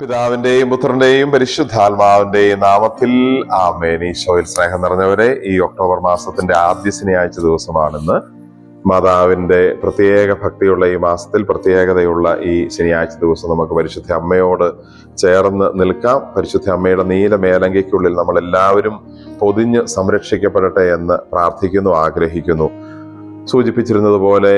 പിതാവിന്റെയും പുത്രന്റെയും പരിശുദ്ധാത്മാവിന്റെയും നാമത്തിൽ ആമേൻ. ഈശോയിൽ സ്നേഹം നിറഞ്ഞവരെ ഈ ഒക്ടോബർ മാസത്തിന്റെ ആദ്യ ശനിയാഴ്ച ദിവസമാണെന്ന്. മാതാവിന്റെ പ്രത്യേക ഭക്തിയുള്ള ഈ മാസത്തിൽ പ്രത്യേകതയുള്ള ഈ ശനിയാഴ്ച ദിവസം നമുക്ക് പരിശുദ്ധ അമ്മയോട് ചേർന്ന് നിൽക്കാം. പരിശുദ്ധ അമ്മയുടെ നീല മേലങ്കയ്ക്കുള്ളിൽ നമ്മൾ എല്ലാവരും പൊതിഞ്ഞ് സംരക്ഷിക്കപ്പെടട്ടെ എന്ന് പ്രാർത്ഥിക്കുന്നു ആഗ്രഹിക്കുന്നു. സൂചിപ്പിച്ചിരുന്നത് പോലെ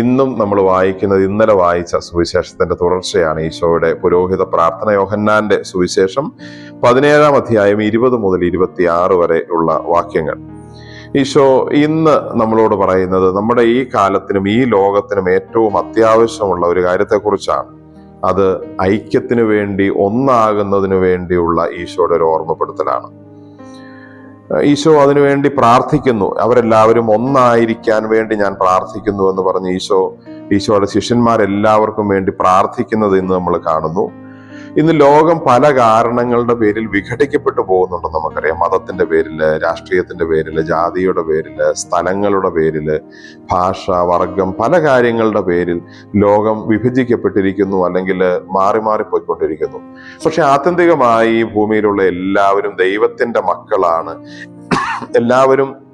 ഇന്നും നമ്മൾ വായിക്കുന്നത് ഇന്നലെ വായിച്ച സുവിശേഷത്തിന്റെ തുടർച്ചയാണ് ഈശോയുടെ പുരോഹിത പ്രാർത്ഥന യോഹന്നാന്റെ സുവിശേഷം പതിനേഴാം അധ്യായം ഇരുപത് മുതൽ ഇരുപത്തിയാറ് വരെ ഉള്ള വാക്യങ്ങൾ. ഈശോ ഇന്ന് നമ്മളോട് പറയുന്നത് നമ്മുടെ ഈ കാലത്തിനും ഈ ലോകത്തിനും ഏറ്റവും അത്യാവശ്യമുള്ള ഒരു കാര്യത്തെക്കുറിച്ചാണ്. അത് ഐക്യത്തിനു വേണ്ടി ഒന്നാകുന്നതിനു വേണ്ടിയുള്ള ഈശോയുടെ ഒരു ഓർമ്മപ്പെടുത്തലാണ്. ഈശോ അതിനുവേണ്ടി പ്രാർത്ഥിക്കുന്നു. അവരെല്ലാവരും ഒന്നായിരിക്കാൻ വേണ്ടി ഞാൻ പ്രാർത്ഥിക്കുന്നു എന്ന് പറഞ്ഞ് ഈശോ ഈശോയുടെ ശിഷ്യന്മാരെല്ലാവർക്കും വേണ്ടി പ്രാർത്ഥിക്കുന്നത് ഇന്ന് നമ്മൾ കാണുന്നു. ഇന്ന് ലോകം പല കാരണങ്ങളുടെ പേരിൽ വിഘടിക്കപ്പെട്ടു പോകുന്നുണ്ടെന്ന് നമുക്കറിയാം. മതത്തിന്റെ പേരിൽ രാഷ്ട്രീയത്തിന്റെ പേരിൽ ജാതിയുടെ പേരിൽ സ്ഥലങ്ങളുടെ പേരിൽ ഭാഷ വർഗം പല കാര്യങ്ങളുടെ പേരിൽ ലോകം വിഭജിക്കപ്പെട്ടിരിക്കുന്നു അല്ലെങ്കിൽ മാറി മാറി പോയിക്കൊണ്ടിരിക്കുന്നു. പക്ഷെ ആത്യന്തികമായി ഈ ഭൂമിയിലുള്ള എല്ലാവരും ദൈവത്തിന്റെ മക്കളാണ്. എല്ലാവരും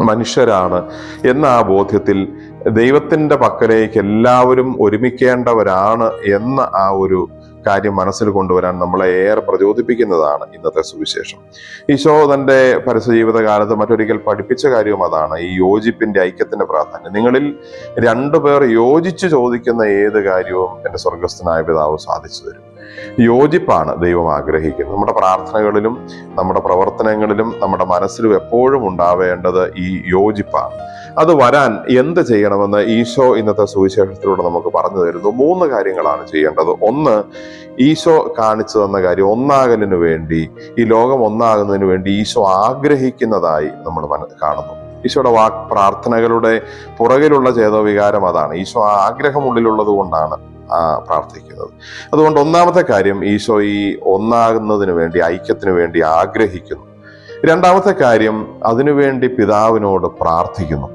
മനുഷ്യരാണ് എന്ന ആ ബോധ്യത്തിൽ ദൈവത്തിന്റെ പക്കലേക്ക് എല്ലാവരും ഒരുമിക്കേണ്ടവരാണ് എന്ന ആ ഒരു കാര്യം മനസ്സിൽ കൊണ്ടുവരാൻ നമ്മളെ ഏറെ പ്രചോദിപ്പിക്കുന്നതാണ് ഇന്നത്തെ സുവിശേഷം. ഈശോ തന്റെ പരസ്യജീവിത കാലത്ത് മറ്റൊരിക്കൽ പഠിപ്പിച്ച കാര്യവും അതാണ് ഈ യോജിപ്പിന്റെ ഐക്യത്തിന്റെ പ്രാധാന്യം. നിങ്ങളിൽ രണ്ടുപേർ യോജിച്ച് ചോദിക്കുന്ന ഏത് കാര്യവും എന്റെ സ്വർഗസ്ഥനായ പിതാവ് സാധിച്ചു തരും. യോജിപ്പാണ് ദൈവം ആഗ്രഹിക്കുന്നത്. നമ്മുടെ പ്രാർത്ഥനകളിലും നമ്മുടെ പ്രവർത്തനങ്ങളിലും നമ്മുടെ മനസ്സിലും എപ്പോഴും ഉണ്ടാവേണ്ടത് ഈ യോജിപ്പാണ്. അത് വരാൻ എന്ത് ചെയ്യണമെന്ന് ഈശോ ഇന്നത്തെ സുവിശേഷത്തിലൂടെ നമുക്ക് പറഞ്ഞു തരുന്നു. മൂന്ന് കാര്യങ്ങളാണ് ചെയ്യേണ്ടത്. ഒന്ന് ഈശോ കാണിച്ചു തന്ന കാര്യം ഒന്നാകലിനു വേണ്ടി ഈ ലോകം ഒന്നാകുന്നതിന് വേണ്ടി ഈശോ ആഗ്രഹിക്കുന്നതായി നമ്മൾ കാണുന്നു. ഈശോയുടെ വാക് പ്രാർത്ഥനകളുടെ പുറകിലുള്ള ചേതോവികാരം അതാണ്. ഈശോ ആ ആഗ്രഹം ഉള്ളിലുള്ളത് കൊണ്ടാണ് പ്രാർത്ഥിക്കുന്നത്. അതുകൊണ്ട് ഒന്നാമത്തെ കാര്യം ഈശോ ഈ ഒന്നാകുന്നതിന് വേണ്ടി ഐക്യത്തിന് വേണ്ടി ആഗ്രഹിക്കുന്നു. രണ്ടാമത്തെ കാര്യം അതിനുവേണ്ടി പിതാവിനോട് പ്രാർത്ഥിക്കുന്നു.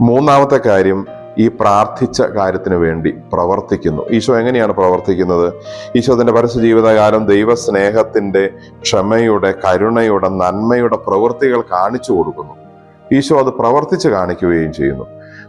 മൂന്നാമത്തെ കാര്യം ഈ പ്രാർത്ഥിച്ച കാര്യത്തിന് വേണ്ടി പ്രവർത്തിക്കുന്നു. ഈശോ എങ്ങനെയാണ് പ്രവർത്തിക്കുന്നത്? ഈശോ തന്റെ പരസ്യ ജീവിതകാലം ദൈവസ്നേഹത്തിന്റെ ക്ഷമയുടെ കരുണയുടെ നന്മയുടെ പ്രവൃത്തികൾ കാണിച്ചു കൊടുക്കുന്നു. ഈശോ അത് പ്രവർത്തിച്ച് കാണിക്കുകയും ചെയ്യുന്നു.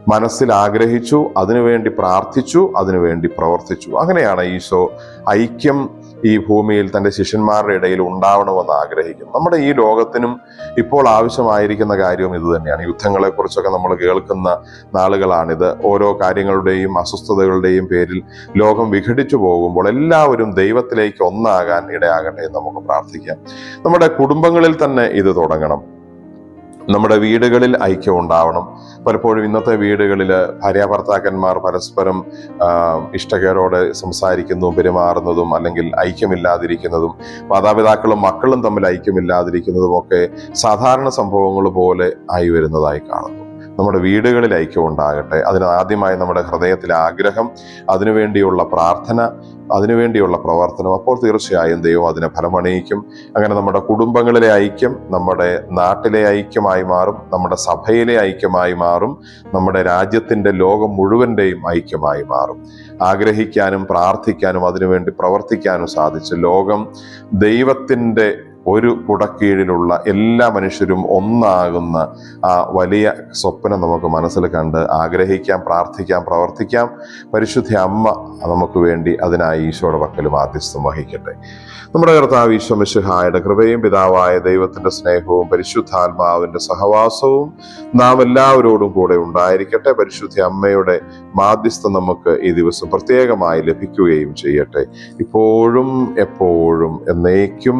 മനസ്സിൽ ആഗ്രഹിച്ചു അതിനുവേണ്ടി പ്രാർത്ഥിച്ചു അതിനുവേണ്ടി പ്രവർത്തിച്ചു. അങ്ങനെയാണ് ഈശോ ഐക്യം ഈ ഭൂമിയിൽ തന്റെ ശിഷ്യന്മാരുടെ ഇടയിൽ ഉണ്ടാവണമെന്ന് ആഗ്രഹിക്കുന്നു. നമ്മുടെ ഈ ലോകത്തിനും ഇപ്പോൾ ആവശ്യമായിരിക്കുന്ന കാര്യവും ഇത് തന്നെയാണ്. യുദ്ധങ്ങളെക്കുറിച്ചൊക്കെ നമ്മൾ കേൾക്കുന്ന നാളുകളാണിത്. ഓരോ കാര്യങ്ങളുടെയും അസ്വസ്ഥതകളുടെയും പേരിൽ ലോകം വിഘടിച്ചു പോകുമ്പോൾ എല്ലാവരും ദൈവത്തിലേക്ക് ഒന്നാകാൻ ഇടയാകട്ടെ എന്ന് നമുക്ക് പ്രാർത്ഥിക്കാം. നമ്മുടെ കുടുംബങ്ങളിൽ തന്നെ ഇത് തുടങ്ങണം. നമ്മുടെ വീടുകളിൽ ഐക്യം ഉണ്ടാവണം. പലപ്പോഴും ഇന്നത്തെ വീടുകളിൽ ഭാര്യ ഭർത്താക്കന്മാർ പരസ്പരം ഇഷ്ടക്കേടോടെ സംസാരിക്കുന്നതും പെരുമാറുന്നതും അല്ലെങ്കിൽ ഐക്യമില്ലാതിരിക്കുന്നതും മാതാപിതാക്കളും മക്കളും തമ്മിൽ ഐക്യമില്ലാതിരിക്കുന്നതും ഒക്കെ സാധാരണ സംഭവങ്ങൾ പോലെ ആയി വരുന്നതായി കാണുന്നു നമ്മുടെ വീടുകളിൽ ഐക്യം ഉണ്ടാകട്ടെ. അതിന് ആദ്യമായി നമ്മുടെ ഹൃദയത്തിലെ ആഗ്രഹം അതിനുവേണ്ടിയുള്ള പ്രാർത്ഥന അതിനുവേണ്ടിയുള്ള പ്രവർത്തനം അപ്പോൾ തീർച്ചയായും ദൈവം അതിനെ ഫലമണിയിക്കും. അങ്ങനെ നമ്മുടെ കുടുംബങ്ങളിലെ ഐക്യം നമ്മുടെ നാട്ടിലെ ഐക്യമായി മാറും നമ്മുടെ സഭയിലെ ഐക്യമായി മാറും നമ്മുടെ രാജ്യത്തിന്റെ ലോകം മുഴുവന്റെയും ഐക്യമായി മാറും. ആഗ്രഹിക്കാനും പ്രാർത്ഥിക്കാനും അതിനുവേണ്ടി പ്രവർത്തിക്കാനും സാധിച്ച് ലോകം ദൈവത്തിന്റെ ഒരു കുടക്കീഴിലുള്ള എല്ലാ മനുഷ്യരും ഒന്നാകുന്ന ആ വലിയ സ്വപ്നം നമുക്ക് മനസ്സിൽ കണ്ട് ആഗ്രഹിക്കാം പ്രാർത്ഥിക്കാം പ്രവർത്തിക്കാം. പരിശുദ്ധ അമ്മ നമുക്ക് വേണ്ടി അതിനായി ഈശോയുടെ പക്കലും ആദ്യസ്ഥം വഹിക്കട്ടെ. നമ്മുടെ കർത്താവ് ഈശോ കൃപയും പിതാവായ ദൈവത്തിന്റെ സ്നേഹവും പരിശുദ്ധാത്മാവിന്റെ സഹവാസവും നാം എല്ലാവരോടും കൂടെ ഉണ്ടായിരിക്കട്ടെ. പരിശുദ്ധ അമ്മയുടെ മാധ്യസ്ഥം നമുക്ക് ഈ ദിവസം പ്രത്യേകമായി ലഭിക്കുകയും ചെയ്യട്ടെ. ഇപ്പോഴും എപ്പോഴും എന്നേക്കും